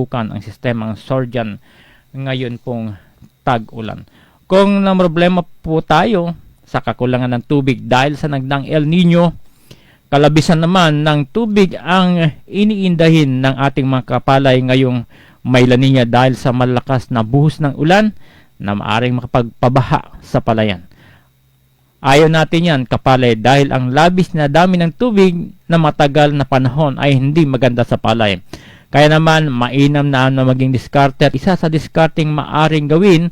bukan ang sistemang Sordian ngayon pong tag-ulan. Kung na problema po tayo sa kakulangan ng tubig dahil sa nagdang El Nino, kalabisan naman ng tubig ang iniindahin ng ating mga kapalay ngayong may La Nina dahil sa malakas na buhos ng ulan na maaring makapagpabaha sa palayan. Ayaw natin yan kapalay dahil ang labis na dami ng tubig na matagal na panahon ay hindi maganda sa palay. Kaya naman mainam na ano maging diskarte isa sa diskarting maaring gawin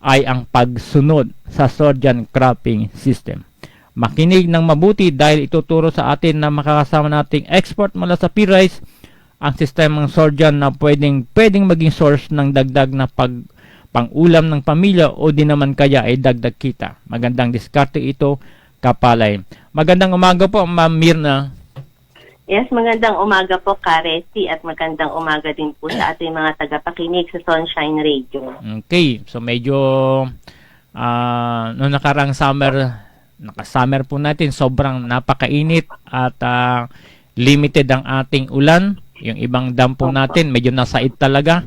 ay ang pagsunod sa Sordian cropping system. Makinig ng mabuti dahil ituturo sa atin na makakasama nating export mula sa P-Rice ang sistemang Sordian na pwedeng, pwedeng maging source ng dagdag na pag pangulam ng pamilya o di naman kaya ay dagdag kita. Magandang diskarte ito, kapalay. Magandang umaga po, Ma'am Mirna. Yes, magandang umaga po, Karesi, at magandang umaga din po sa ating mga tagapakinig sa Sunshine Radio. Okay, so medyo ah noong nakarang summer, naka-summer po natin, sobrang napakainit at ah, limited ang ating ulan. Yung ibang dam po natin, medyo nasaid talaga.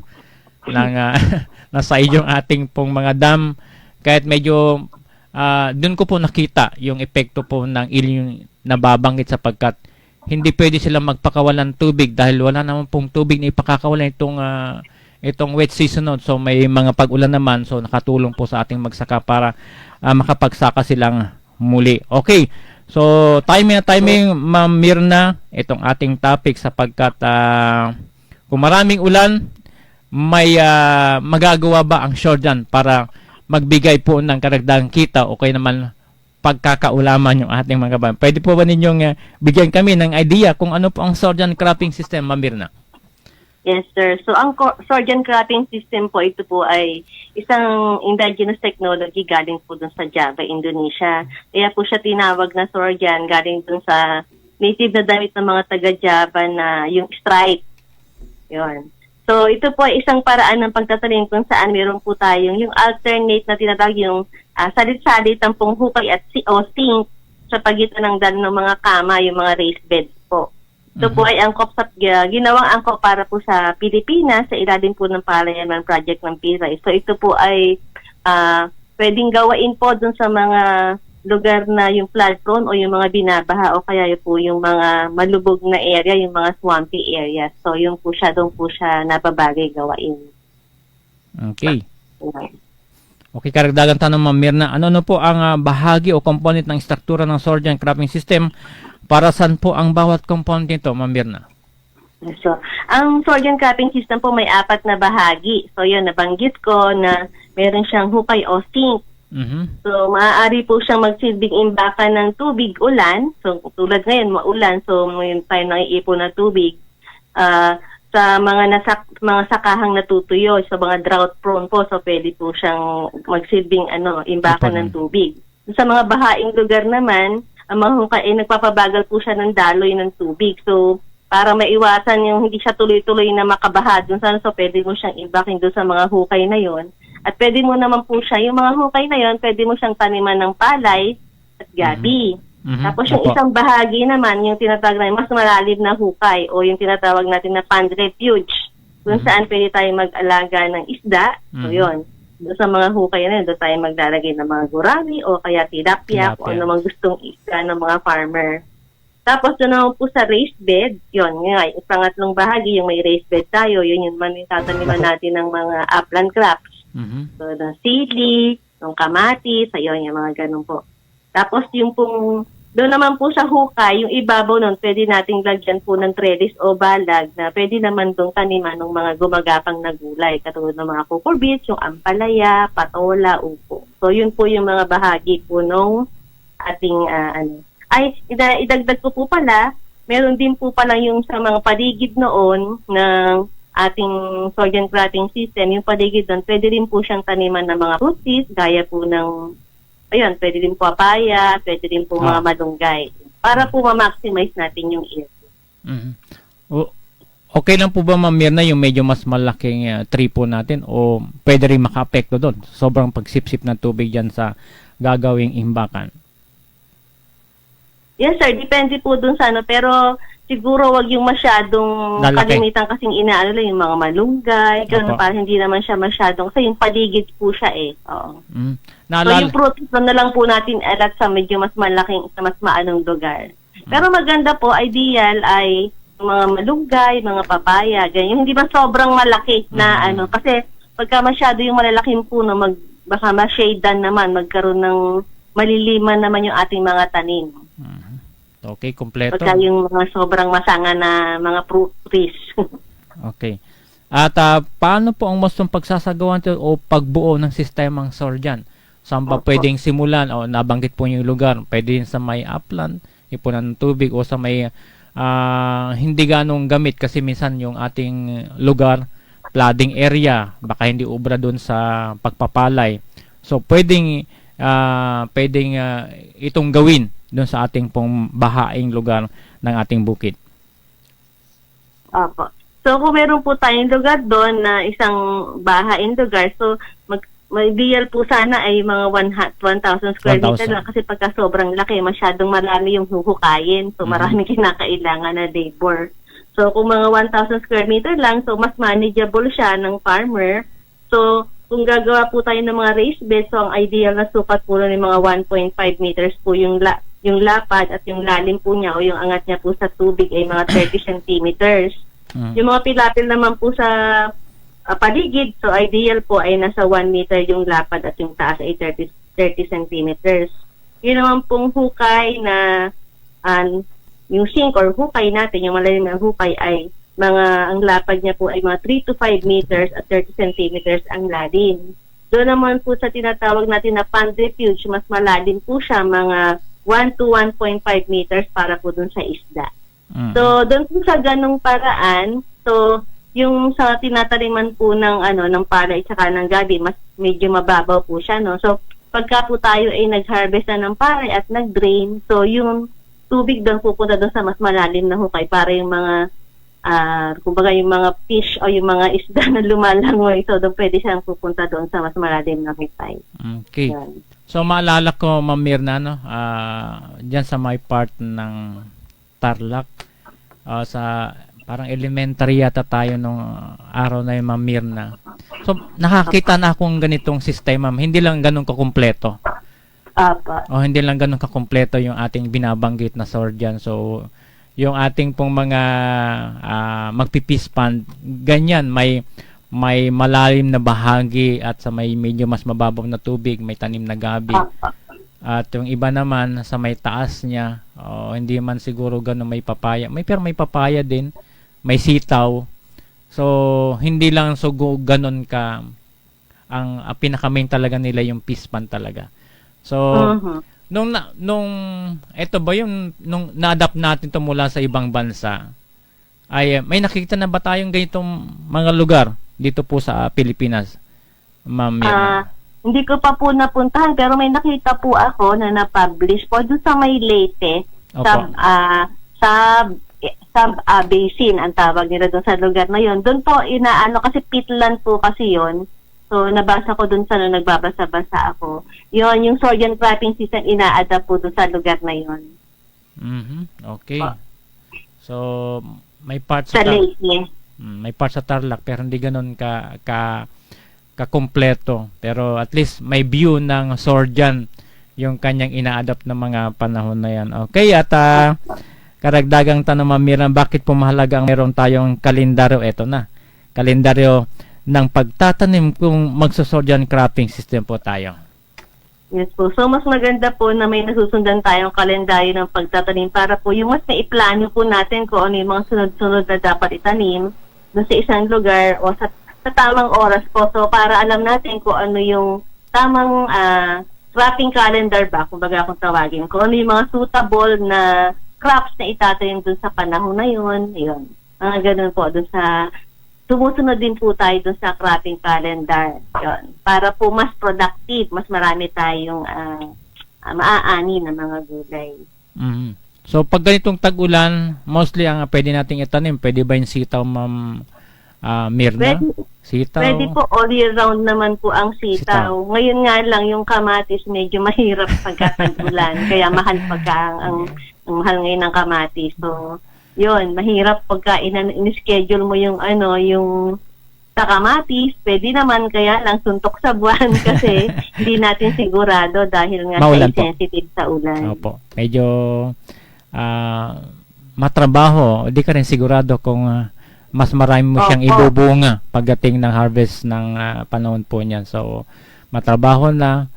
Nang, ah, nasaid yung ating pong mga dam. Kahit medyo, ah doon ko po nakita yung epekto po ng ilyong nababanggit sapagkat hindi pwede sila magpakawalan tubig dahil wala naman pong tubig na ipakakawalan itong ah, itong wet season noon. So may mga pag-ulan naman so nakatulong po sa ating magsaka para ah, makapagsaka silang muli. Okay. So timing na timing Ma'am Mirna itong ating topic sapagkat ah, kung maraming ulan may ah, magagawa ba ang Shordan para magbigay po ng karagdagang kita o kaya naman pagkakaulaman yung ating mga kabayan. Pwede po ba ninyong ah, bigyan kami ng idea kung ano po ang Sordian cropping system, Ma'am Mirna? Yes, sir. So, ang Sordian cropping system po, ito po ay isang indigenous technology galing po dun sa Java, Indonesia. Kaya po siya tinawag na Sordian galing dun sa native na damit ng mga taga-Java na yung stripe. Yun. So, ito po ay isang paraan ng pagtatanim kung saan meron po tayong yung alternate na tinatawag yung ah, salit-salit ang pong hukay at si o sink sa pagitan ng daan ng mga kama, yung mga raised beds po. Ito po ay angkop sa gi- ginawang angkop para po sa Pilipinas sa ilalim po ng Palayaman Project ng PIRAI. So ito po ay ah, pwedeng gawain po dun sa mga lugar na yung flood prone o yung mga binabaha o kaya yung po yung mga malubog na area, yung mga swampy area. So yung po siya, doon po siya napabagay gawain. Okay. Okay, karagdagan tanong Ma'am Mirna. Ano no po ang ah, bahagi o component ng struktura ng Sordian cropping system? Para saan po ang bawat component nito, Ma'am Mirna? So, ang Sordian cupping system po may apat na bahagi. So, yun, nabanggit ko na meron siyang hukay o sink. Mhm. So, maaari po siyang magsilbing imbakan ng tubig ulan. So, tulad ngayon, maulan. So, may tayo naiipon ng tubig. Ah, sa mga nasak mga sakahang natutuyo, sa mga drought prone po, so pwede po siyang magsilbing ano, imbakan ng tubig. Sa mga bahaing lugar naman, ang mga hukay ay nagpapabagal po siya ng daloy ng tubig. So, para maiwasan yung hindi siya tuloy-tuloy na makabaha dun sa so pwede mo siyang imbakin doon sa mga hukay na yon. At pwede mo naman po siya, yung mga hukay na yon, pwede mo siyang taniman ng palay at gabi. Mhm. Tapos yung Opo. isang bahagi naman, yung tinatawag na mas malalim na hukay o yung tinatawag natin na pond refuge, kung Mhm. saan pwede tayo mag-alaga ng isda. So Mhm. yun, doon sa mga hukay na yun, doon tayo maglalagay ng mga gurami o kaya tilapia, Tilapia. ano mang gustong isda ng mga farmer. Tapos doon naman po sa raised bed, yun, yun nga, yung pangatlong bahagi, yung may raised bed tayo, yun yung man yung tataniman natin ng mga upland crops. Mhm. So, ng sili, ng kamatis, ayun, yung mga ganun po. Tapos yung pong, doon naman po sa hukay, yung ibabaw nun, pwede nating lagyan po ng trellis o balag na pwede naman doon taniman ng mga gumagapang na gulay, katulad ng mga cucur beets, yung ampalaya, patola, upo. So, yun po yung mga bahagi po nung ating, ah, ano. Ay, ida- idagdag ko po pala, meron din po pala yung sa mga paligid noon ng ating Sordian cropping system, yung paligid doon, pwede rin po siyang taniman ng mga fruities, gaya po ng, ayun, pwede rin po papaya, pwede rin po Ah. mga malunggay. Para po ma-maximize natin yung area. Mhm. O- Okay lang po ba Ma'am Mirna yung medyo mas malaking uh, tree po natin o pwede rin maka-apekto doon? Sobrang pagsipsip ng tubig dyan sa gagawing imbakan. Yes sir, depende po dun sa ano, pero siguro wag yung masyadong Lalaki. kalimitan kasing inaano lang yung mga malunggay, ganun Opo. para hindi naman siya masyadong kasi yung paligid po siya eh. Oo. Mm. So Naalala, yung fruit na lang po natin alat sa medyo mas malaking, sa mas maanong lugar. Pero maganda po, ideal ay yung mga malunggay, mga papaya, ganyan. Hindi ba sobrang malaki na Mm. ano, kasi pagka masyado yung malalaking puno, mag, baka ma-shadean naman, magkaroon ng maliliman naman yung ating mga tanim. Mhm. Okay, kompleto. Pagka yung mga sobrang masanga na mga fruit trees. Okay. At ah, paano po ang mas pagsasagawa nito o pagbuo ng sistemang SOR dyan? Saan ba Opo. pwedeng simulan? O nabanggit po yung lugar. Pwede yun sa may upland, ipunan ng tubig o sa may ah, hindi ganong gamit kasi minsan yung ating lugar, flooding area, baka hindi ubra doon sa pagpapalay. So pwedeng ah, pwedeng ah, itong gawin doon sa ating pong bahaing lugar ng ating bukid. Opo. So, kung meron po tayong lugar doon na isang bahain lugar, so, mag, ideal po sana ay mga 1,000 square 1,000. meter lang kasi pagka sobrang laki, masyadong marami yung huhukayin. So, Mhm. maraming kinakailangan na labor. So, kung mga 1,000 square meter lang, so mas manageable siya ng farmer. So, kung gagawa po tayo ng mga raised beds, so ang ideal na sukat po ay mga 1.5 meters po yung la yung lapad at yung lalim po niya o yung angat niya po sa tubig ay mga 30 centimeters. Mm. Yung mga pilapil naman po sa ah, paligid, so ideal po ay nasa 1 meter yung lapad at yung taas ay 30, 30 centimeters. Yun naman pong hukay na an yung sink or hukay natin, yung malalim na hukay ay mga, ang lapad niya po ay mga 3 to 5 meters at 30 centimeters ang lalim. Doon naman po sa tinatawag natin na pond refuge, mas malalim po siya, mga 1 to 1.5 meters para po dun sa isda. Mm. So, doon po sa ganong paraan, so, yung sa tinataniman po ng, ano, ng palay at saka ng gabi, mas medyo mababaw po siya, no? So, pagka po tayo ay nag-harvest na ng palay at nag-drain, so, yung tubig doon pupunta doon sa mas malalim na hukay para yung mga, ah, kumbaga yung mga fish o yung mga isda na lumalangoy, so, doon pwede siyang pupunta doon sa mas malalim na hukay. Okay. Yan. So maalala ko Ma'am Mirna no, ah diyan sa my part ng Tarlac ah, sa parang elementary yata tayo nung araw na yung Ma'am Mirna. So nakakita na akong ganitong sistema, hindi lang ganun kakumpleto. Apa. O hindi lang ganun kakumpleto yung ating binabanggit na sword dyan. So yung ating pong mga ah, magpipispan, ganyan may may malalim na bahagi at sa may medyo mas mababaw na tubig, may tanim na gabi. At yung iba naman sa may taas niya, oh, hindi man siguro ganun may papaya. May pero may papaya din, may sitaw. So hindi lang so ganun ka ang, ang pinaka-main talaga nila yung pispan talaga. So Mhm. Nung na, nung eto ba yung nung na-adapt natin to mula sa ibang bansa ay eh, may nakikita na ba tayong ganitong mga lugar dito po sa Pilipinas? Ma'am? Ah, hindi ko pa po napuntahan pero may nakita po ako na na-publish po doon sa may Leyte Opo. sa ah sa sa ah, basin ang tawag nila doon sa lugar na yon. Doon po inaano kasi pitland po kasi yon. So nabasa ko doon sa nung nagbabasa-basa ako. Yon yung soybean cropping season ina-adapt po doon sa lugar na yon. Mhm. Okay. Pa. So may part sa Sa Tar-. Mm, may part sa Tarlac pero hindi ganoon ka ka kakumpleto. Pero at least may view ng Sorjan yung kanyang ina-adapt ng mga panahon na yan. Okay, at ah, karagdagang tanong Ma'am Mira, bakit po mahalaga ang meron tayong kalendaryo? Eto na. Kalendaryo ng pagtatanim kung magsusorjan cropping system po tayo. Yes po. So, mas maganda po na may nasusundan tayong kalendaryo ng pagtatanim para po yung mas naiplano po natin kung ano yung mga sunod-sunod na dapat itanim doon sa isang lugar o sa, sa tamang oras po. So, para alam natin kung ano yung tamang ah, cropping calendar ba, kumbaga kung tawagin, kung ano yung mga suitable na crops na itatanim doon sa panahon na yun. Yun. Mga ganun po doon sa sumusunod din po tayo dun sa cropping calendar. Yun. Para po mas productive, mas marami tayong ah, maaani na mga gulay. Mhm. So pag ganitong tag-ulan, mostly ang pwede nating itanim, pwede ba yung sitaw Ma'am ah, Mirna? Pwede, Sitaw. pwede po all year round naman po ang sitaw. Ngayon nga lang yung kamatis medyo mahirap pagka tag-ulan. kaya mahal pagka ang, ang, ang mahal ngayon ng kamatis. So, yun, mahirap pagka in- in-schedule mo yung ano, yung sa kamatis, pwede naman kaya lang suntok sa buwan kasi hindi natin sigurado dahil nga Maulan po. sensitive sa ulan. Opo. Medyo ah, matrabaho. Hindi ka rin sigurado kung ah, mas marami mo siyang ibubunga pagdating ng harvest ng ah, panahon po niyan. So, matrabaho na.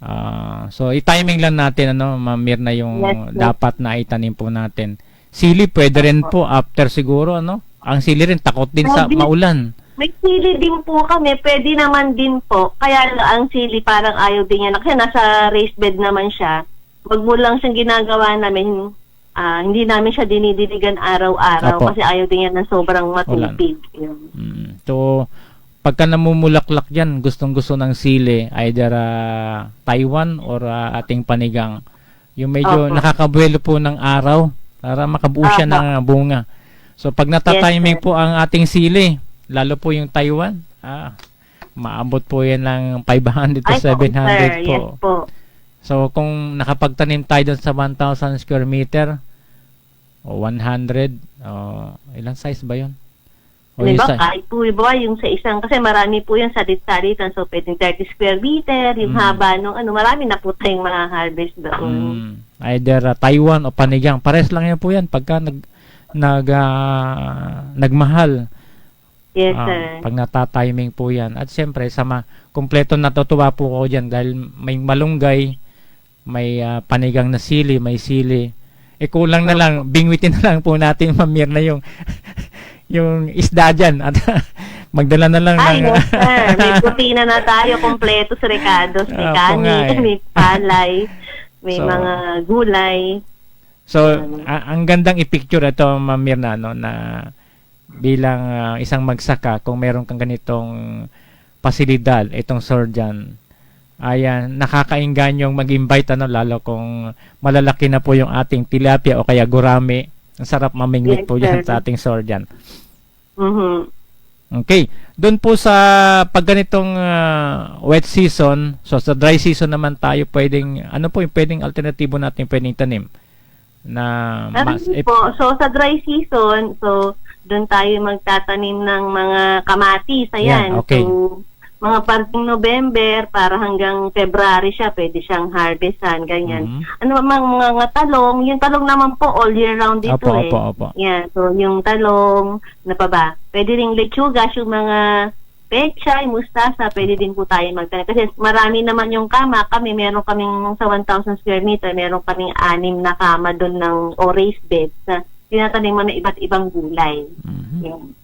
Ah, so, i-timing lang natin, ano, mamir na yung Yes, yes. dapat na itanim po natin. Sili, pwede rin po after siguro, ano? Ang sili rin, takot din sa Pwede. maulan. May sili din po kami, pwede naman din po. Kaya lang ang sili parang ayaw din niya. Kasi nasa raised bed naman siya. Wag mo lang siyang ginagawa namin. ah, hindi namin siya dinidiligan araw-araw Opo. kasi ayaw din niya ng sobrang matipid. Yun. Mm. So, pagka namumulaklak yan, gustong gusto ng sili, either ah, Taiwan or ah, ating panigang. Yung medyo Opo. nakakabuelo po ng araw para makabuo siya Opo. ng bunga. So, pag natatiming Yes, po ang ating sili, lalo po yung Taiwan, ah, maabot po yan ng 500 to Ay, oo, 700 sir. po. Yes po. So, kung nakapagtanim tayo dun sa 1,000 square meter, o 100, o ilang size ba yun? O Di ba? si- Kahit po, iba yung sa isang, kasi marami po yung salit-salitan. So, pwedeng 30 square meter, yung Mm. haba nung ano, marami na po tayong mga harvest doon. Mm, either uh, Taiwan o panigang. Pares lang yan po yan pagka nag nag ah, nagmahal. Yes, Ah, sir. pag natatiming po yan. At siyempre, sa ma kumpleto natutuwa po ako dyan dahil may malunggay, may ah, panigang na sili, may sili. E kulang na lang, bingwitin na lang po natin mamir na yung yung isda dyan at magdala na lang Ay, ng yes, sir. May protina na tayo, kompleto sa Ricardo's. May nga kanin, eh. may palay, may So, mga gulay. So, a- ang gandang i-picture ito, Ma'am Mirna, no, na bilang ah, isang magsaka, kung meron kang ganitong pasilidad, itong surgeon, ayan, nakakainganyong mag-invite, ano, lalo kung malalaki na po yung ating tilapia o kaya gurami. Ang sarap mamingwit Yes, po yan sir. sa ating surgeon. Mhm. Okay. Doon po sa pag ganitong ah, wet season, so sa dry season naman tayo pwedeng, ano po yung pwedeng alternatibo natin pwedeng tanim? Na mas, Marami po. So, sa dry season, so, doon tayo magtatanim ng mga kamatis. Yan, Ayan. okay. So, mga parting November para hanggang February siya, pwede siyang harvestan, ganyan. Mhm. Ano mga, mga, mga talong, yung talong naman po all year round dito Opo, eh. opo, opo. Yan, so yung talong, ano pa ba? Pwede ring lechugas, yung mga pechay, mustasa, pwede din po tayo magtanim. Kasi marami naman yung kama. Kami, meron kaming sa 1,000 square meter, meron kaming anim na kama doon ng o raised beds na tinatanim mo na iba't ibang gulay. Mhm. Yan.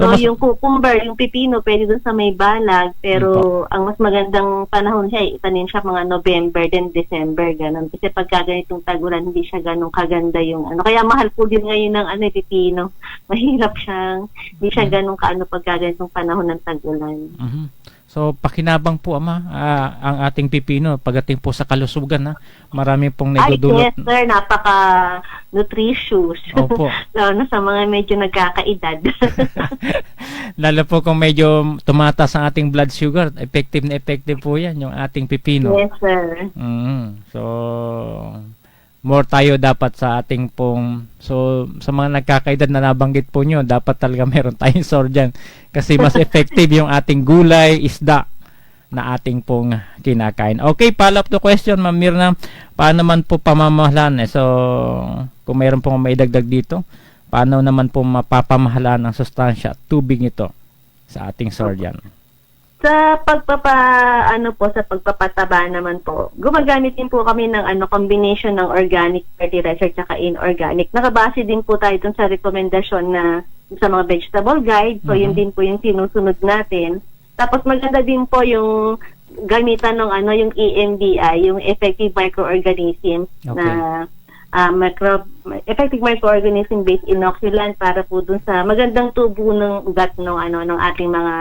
So, So, mas- yung cucumber, yung pipino, pwede doon sa may balag. Pero ang mas magandang panahon siya, itanim siya mga November, then December, ganun. Kasi pagka ganitong tagulan, hindi siya ganun kaganda yung ano. Kaya mahal po din ngayon ng ano, pipino. Mahirap siyang, hindi siya Mm-hmm. ganun kaano pagka ganitong panahon ng tagulan. Mhm. So, pakinabang po, Ama, ah, ang ating pipino pagdating po sa kalusugan. Ha? Marami pong Ay, nagdudulot. yes, sir. Napaka-nutritious. Opo. Lalo sa mga medyo nagkakaedad. Lalo po kung medyo tumataas ang ating blood sugar, effective na effective po yan, yung ating pipino. yes, sir. Mhm. So, more tayo dapat sa ating pong so sa mga nagkakaedad na nabanggit po nyo dapat talaga meron tayong surgeon kasi mas effective yung ating gulay, isda na ating pong kinakain. Okay, follow up to question, Ma'am Mirna. Paano naman po pamamahalan? Eh? So, kung mayroon pong maidagdag dito, paano naman po mapapamahalan ng sustansya at tubig nito sa ating surgeon? Sa pagpapa ano po sa pagpapataba naman po, gumagamit din po kami ng ano combination ng organic fertilizer at inorganic. Nakabase din po tayo dun sa rekomendasyon na sa mga vegetable guide. So yun Mhm. din po yung sinusunod natin. Tapos maganda din po yung gamitan ng ano yung EMBI, yung effective microorganism Okay. na ah, micro effective microorganism based inoculant para po dun sa magandang tubo ng ugat ng ano ng ating mga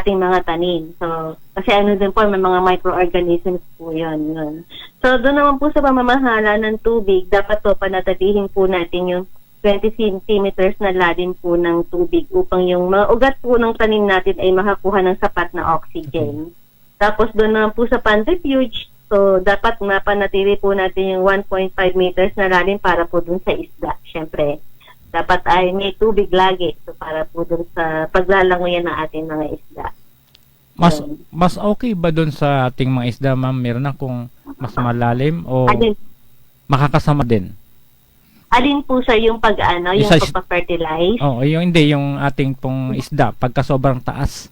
ating mga tanim. So, kasi ano din po, may mga microorganisms po yun. yun. So, doon naman po sa pamamahala ng tubig, dapat po panatilihin po natin yung 20 centimeters na lalim po ng tubig upang yung mga ugat po ng tanim natin ay makakuha ng sapat na oxygen. Tapos doon naman po sa pantrifuge, so dapat mapanatili po natin yung 1.5 meters na lalim para po dun sa isda, syempre. Dapat ay may tubig lagi. So para po dun sa paglalangoyan ng ating mga isda. Mas Um, mas okay ba doon sa ating mga isda, ma'am? Meron na kung mas malalim o Alin, makakasama din? alin po sa yung pag ano, yung Oh. pagpa-fertilize? Oo, yung hindi yung ating pong isda pagka sobrang taas.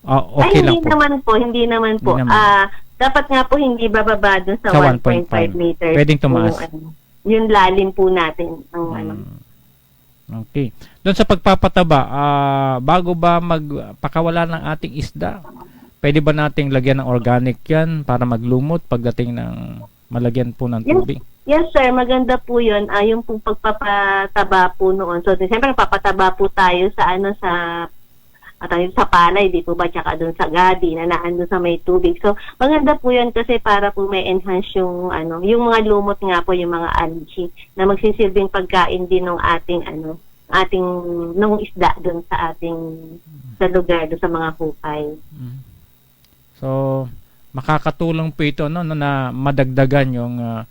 Ah, okay Ay, lang hindi po. naman po, hindi naman po. Hindi naman. Ah, dapat nga po hindi bababa dun sa, Sa 1.5 1.5. meters. Pwedeng tumaas. Yung, ano, yung lalim po natin. Ang, ano. Mm. Okay. Doon sa pagpapataba, ah, bago ba magpakawala ng ating isda, pwede ba nating lagyan ng organic yan para maglumot pagdating ng malagyan po ng tubig? Yes, sir. Maganda po yun. Ah, yung pong pagpapataba po noon. So, siyempre, papataba po tayo sa ano sa at ayun, sa palay, di po ba? Tsaka doon sa gadi na naandun sa may tubig. So, maganda po yun kasi para po may enhance yung, ano, yung mga lumot nga po, yung mga algae na magsisilbing pagkain din ng ating, ano, ating, nung isda doon sa ating, sa lugar, doon sa mga hukay. Mm. So, makakatulong po ito no, na madagdagan yung ah,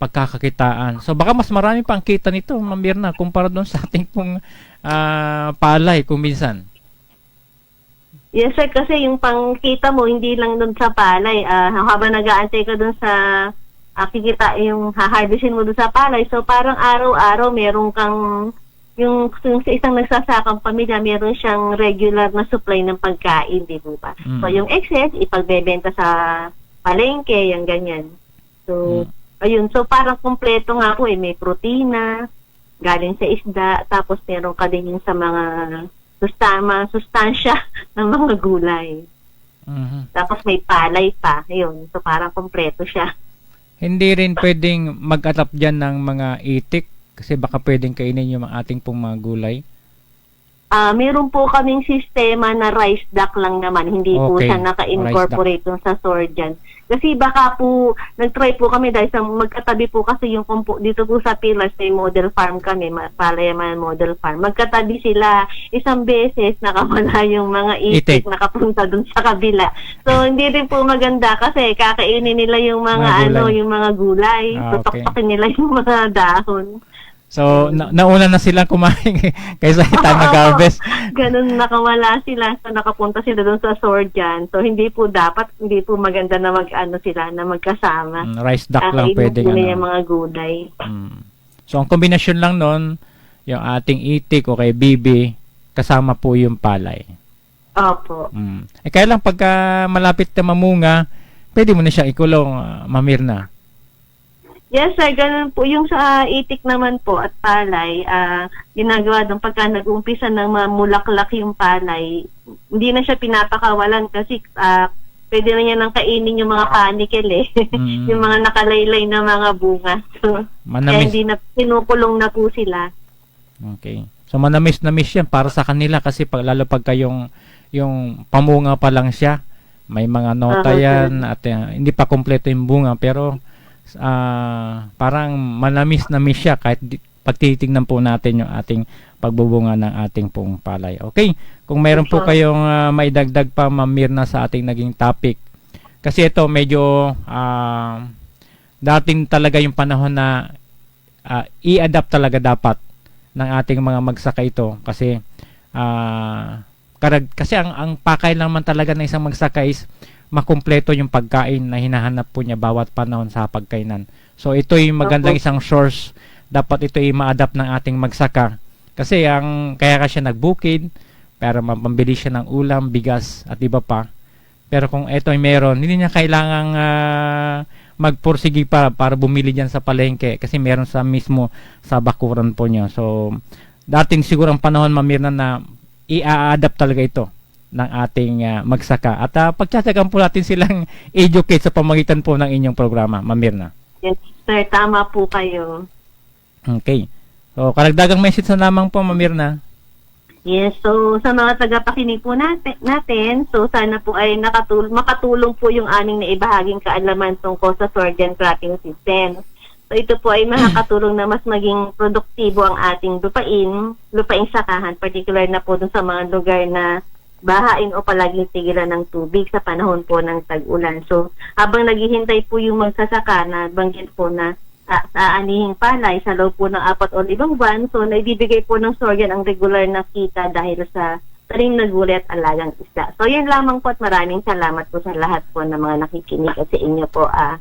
pagkakakitaan. So, baka mas marami pang kita nito, Ma'am Mirna, kumpara doon sa ating pong ah, palay kung minsan. Yes, sir. Kasi yung pangkita mo, hindi lang doon sa palay. Ah, habang nag-aantay ka doon sa ah, kikita, yung haharvestin mo doon sa palay. So, parang araw-araw meron kang, yung, yung sa isang nagsasakang pamilya, meron siyang regular na supply ng pagkain, di po ba? Mm. So, yung excess, ipagbebenta sa palengke, yung ganyan. So, ayun. So, parang kompleto nga po eh. May protina, galing sa isda, tapos meron ka din yung sa mga sustama, sustansya ng mga gulay. Mhm. Tapos may palay pa. Ayun. So, parang kompleto siya. Hindi rin pwedeng mag-atap dyan ng mga itik kasi baka pwedeng kainin yung mga ating pong mga gulay. Ah, meron po kaming sistema na rice duck lang naman, hindi po Okay. siya naka-incorporate sa Sordian. Kasi baka po, nag-try po kami dahil sa magkatabi po kasi yung kumpo, dito po sa Pillars may model farm kami, ma- Palayaman model farm. Magkatabi sila, isang beses nakawala yung mga Itik. itik, nakapunta dun sa kabila. So, hindi rin po maganda kasi kakainin nila yung mga, Mga gulay. ano, yung mga gulay. Ah, okay. Tutok-tokin nila yung mga dahon. So, na- nauna na silang kumain kaysa tayo mag-harvest. ganun nakawala sila so nakapunta sila doon sa Sordian so hindi po dapat hindi po maganda na mag ano sila na magkasama Mm, rice duck lang Kakainin pwedeng nila ano. yung mga gulay Mm. So, ang kombinasyon lang nun, yung ating itik o kay bibi, kasama po yung palay. opo Mm. Eh, kaya lang pagka malapit na mamunga, pwede mo na siya ikulong, uh, mamirna. Yes sir. Ganun po. Yung sa itik naman po at palay ah ginagawa doon pagka nag-umpisa ng mamulaklak yung palay hindi na siya pinapakawalan kasi ah pwede na niya nang kainin yung mga panikel eh. Mm. yung mga nakalaylay na mga bunga. So kaya Manamis. hindi na pinukulong na po sila. Okay. So manamis na miss yan para sa kanila kasi pag, lalo pagka yung, yung pamunga pa lang siya, may mga nota Ah, yan at uh, hindi pa kompleto yung bunga. Pero ah, parang manamis na miss siya kahit di, po natin yung ating pagbubunga ng ating pong palay. Okay? Kung mayroon po kayong ah, maidagdag pa mamirna sa ating naging topic kasi ito medyo ah, dating talaga yung panahon na ah, i-adapt talaga dapat ng ating mga magsaka ito kasi ah karag, kasi ang ang pakay naman talaga ng isang magsaka is makumpleto yung pagkain na hinahanap po niya bawat panahon sa pagkainan. So ito yung magandang isang source dapat ito ay ma-adapt ng ating magsaka kasi ang kaya ka siya nagbukid para mapambili siya ng ulam, bigas at iba pa. Pero kung ito ay meron, hindi niya kailangang ah, magpursigi pa para bumili diyan sa palengke kasi meron sa mismo sa bakuran po niya. So, dating siguro ang panahon mamirna na i-adapt talaga ito ng ating ah, magsaka. At uh, pagtsatsagan po natin silang educate sa pamagitan po ng inyong programa, Mamirna. Yes, sir, tama po kayo. Okay. So, karagdagang message na lamang po, Mamirna. Yes, so sa mga tagapakinig po natin, natin so sana po ay nakatul makatulong po yung aming naibahaging kaalaman tungkol sa Sordian Cropping System. So ito po ay makakatulong na mas maging produktibo ang ating lupain, lupaing sakahan, particular na po dun sa mga lugar na bahain o palaging tigilan ng tubig sa panahon po ng tag-ulan. So habang naghihintay po yung magsasaka na banggit po na ah, sa anihing palay sa loob po ng apat o limang buwan. So, naibibigay po ng Sorgan ang regular na kita dahil sa taring na gulay at alagang isda. So, yun lamang po at maraming salamat po sa lahat po ng mga nakikinig at sa inyo po, ah,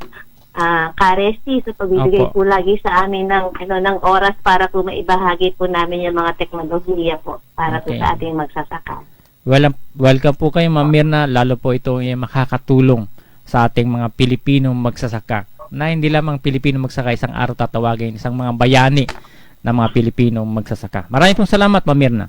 ah, Karesi, sa pagbibigay Opo. po lagi sa amin ng, ano, ng oras para po maibahagi po namin yung mga teknolohiya po para po Okay. sa ating magsasaka. Welcome, welcome po kayo, Ma'am Mirna. Lalo po ito ay makakatulong sa ating mga Pilipinong magsasaka. Na hindi lamang Pilipino magsasaka, isang araw tatawagin, isang mga bayani na mga Pilipinong magsasaka. Maraming pong salamat, Ma'am Mirna.